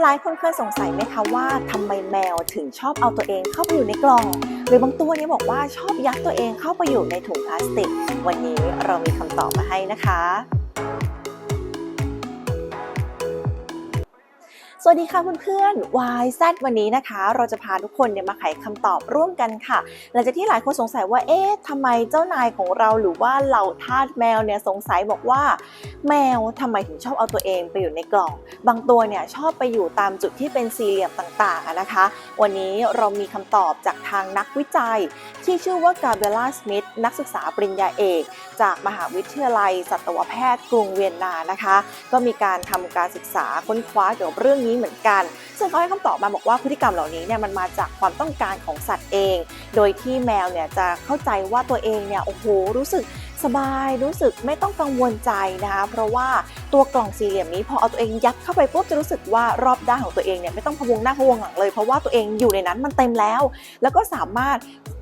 หลายคนเคยสงสัยไหมคะว่าทำไมแมวถึงชอบเอาตัวเองเข้าไปอยู่ในกล่อง หรือบางตัวเนี่ยบอกว่าชอบยัดตัวเองเข้าไปอยู่ในถุงพลาสติก วันนี้เรามีคำตอบมาให้นะคะ สวัสดีค่ะเพื่อนๆ YZ วันนี้นะคะ เราจะพาทุกคนเนี่ยมาไขคำตอบร่วมกันค่ะ หลังจากที่หลายคนสงสัยว่า เอ๊ะทำไมเจ้านายของเราหรือว่าเหล่าทาสแมวเนี่ยสงสัยบอกว่า แมวทำไมถึงชอบเอาตัวเองไปอยู่ในกล่อง บางตัวเนี่ยชอบไปอยู่ตามจุดที่เป็นสี่เหลี่ยมต่างๆนะคะ วันนี้เรามีคำตอบจากทางนักวิจัย ที่ชื่อว่ากาเบล่าสมิธนักศึกษาปริญญาเอก จากมหาวิทยาลัยสัตวแพทย์กรุงเวียนนานะคะ ก็มีการทำการศึกษาค้นคว้าเกี่ยวกับเรื่องนี้เหมือนกัน ซึ่งเขาให้คำตอบมาบอกว่าพฤติกรรมเหล่านี้เนี่ยมันมาจากความต้องการของสัตว์เอง โดยที่แมวเนี่ยจะเข้าใจว่าตัวเองเนี่ยโอ้โหรู้สึกสบายรู้สึกไม่ต้องกังวลใจนะคะเพราะว่า ตัวกล่องสี่เหลี่ยมนี้พอเอาตัวเองยัดเข้าไปปุ๊บจะรู้สึกว่ารอบด้านของตัวเองเนี่ยไม่ต้องพะวงหน้าพะวงหลังเลย เพราะว่าตัวเองอยู่ในนั้นมันเต็มแล้ว แล้วก็สามารถ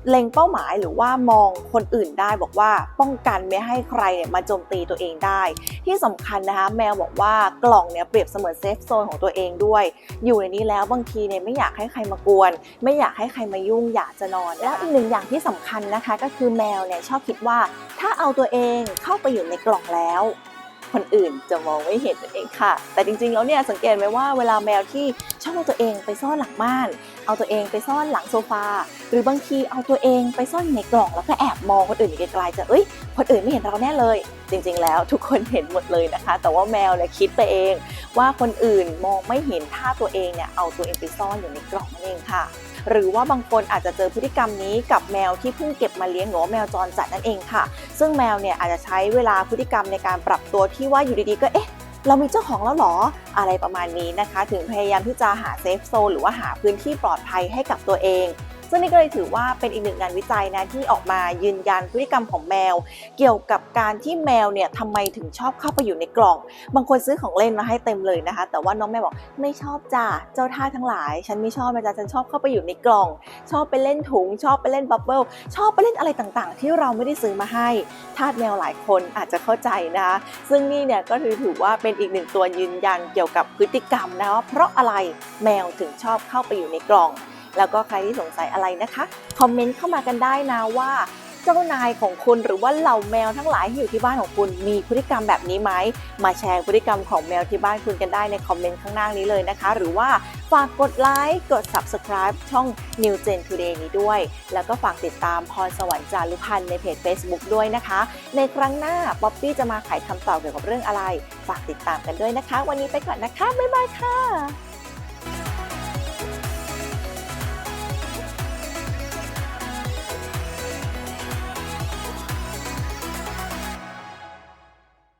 เล็งเป้าหมายหรือว่ามองคนอื่นได้บอกว่าป้องกันไม่ให้ใครเนี่ยมาโจมตีตัวเองได้ ที่สำคัญนะคะแมวบอกว่ากล่องเนี่ยเปรียบเสมือนเซฟโซนของตัวเองด้วย อยู่ในนี้แล้วบางทีเนี่ยไม่อยากให้ใครมากวน ไม่อยากให้ใครมายุ่งอยากจะนอน แล้วอีกหนึ่งอย่างที่สำคัญนะคะ ก็คือแมวเนี่ยชอบคิดว่าถ้าเอาตัวเองเข้าไปอยู่ในกล่องแล้ว คนอื่นจะมองไม่เห็นนั่นเองค่ะ แต่จริงๆแล้วเนี่ยสังเกตไหมว่าเวลาแมวที่ชอบเอาตัวเองไปซ่อนหลังบ้าน เอาตัวเองไปซ่อนหลังโซฟา หรือบางทีเอาตัวเองไปซ่อนในกล่องแล้วก็แอบมองคนอื่นอยู่ไกลๆจะเอ้ยคนอื่นไม่เห็นเราแน่เลย จริงๆแล้วทุกคนเห็นหมดเลยนะคะ แต่ว่าแมวเนี่ยคิดไปเอง ว่าคนอื่นมองไม่เห็นถ้าตัวเองเนี่ยเอาตัวเองไปซ่อนอยู่ในกล่องนั่นเองค่ะ หรือว่าบางคนอาจจะเจอพฤติกรรมนี้กับแมวที่เพิ่งเก็บมาเลี้ยงหรือแมวจรจัดนั่นเองค่ะ ซึ่งแมวเนี่ยอาจจะใช้เวลาพฤติกรรมในการปรับตัวที่ว่าอยู่ดีๆก็เอ๊ะเรามีเจ้าของแล้วหรอ อะไรประมาณนี้นะคะ ถึงพยายามที่จะหาเซฟโซนหรือว่าหาพื้นที่ปลอดภัยให้กับตัวเอง ซึ่งนี่ก็เลยถือว่าเป็นอีกหนึ่งงานวิจัยนะที่ออกมายืนยันพฤติกรรมของแมว เกี่ยวกับการที่แมวเนี่ยทำไมถึงชอบเข้าไปอยู่ในกล่อง บางคนซื้อของเล่นมาให้เต็มเลยนะคะ แต่ว่าน้องแม่บอกไม่ชอบจ้าเจ้าท่าทั้งหลาย ฉันไม่ชอบนะจ๊ะฉันชอบเข้าไปอยู่ในกล่อง ชอบไปเล่นถุง ชอบไปเล่นบับเบิลชอบไปเล่นอะไรต่างๆ ที่เราไม่ได้ซื้อมาให้ทาสแมวหลายคนอาจจะเข้าใจนะคะซึ่งนี่เนี่ยก็ถือถือว่าเป็นอีกหนึ่งตัวยืนยันเกี่ยวกับพฤติกรรมนะว่าเพราะอะไรแมวถึงชอบเข้าไปอยู่ในกล่อง แล้วก็ใครที่สงสัยอะไรนะคะ คอมเมนต์เข้ามากันได้นะว่าเจ้านายของคุณหรือว่าเหล่าแมวทั้งหลายที่อยู่ที่บ้านของคุณมีพฤติกรรมแบบนี้ไหม มาแชร์พฤติกรรมของแมวที่บ้านคุณกันได้ในคอมเมนต์ข้างล่างนี้เลยนะคะ หรือว่าฝากกดไลค์กด subscribe ช่อง New Gen Today นี้ด้วย แล้วก็ฝากติดตามพรสวรรค์จารุพันธ์ในเพจ Facebook ด้วยนะคะ ในครั้งหน้าป๊อปปี้จะมาไขคำตอบเกี่ยวกับเรื่องอะไร ฝากติดตามกันด้วยนะคะ วันนี้ไปก่อนนะคะบ๊ายบายค่ะ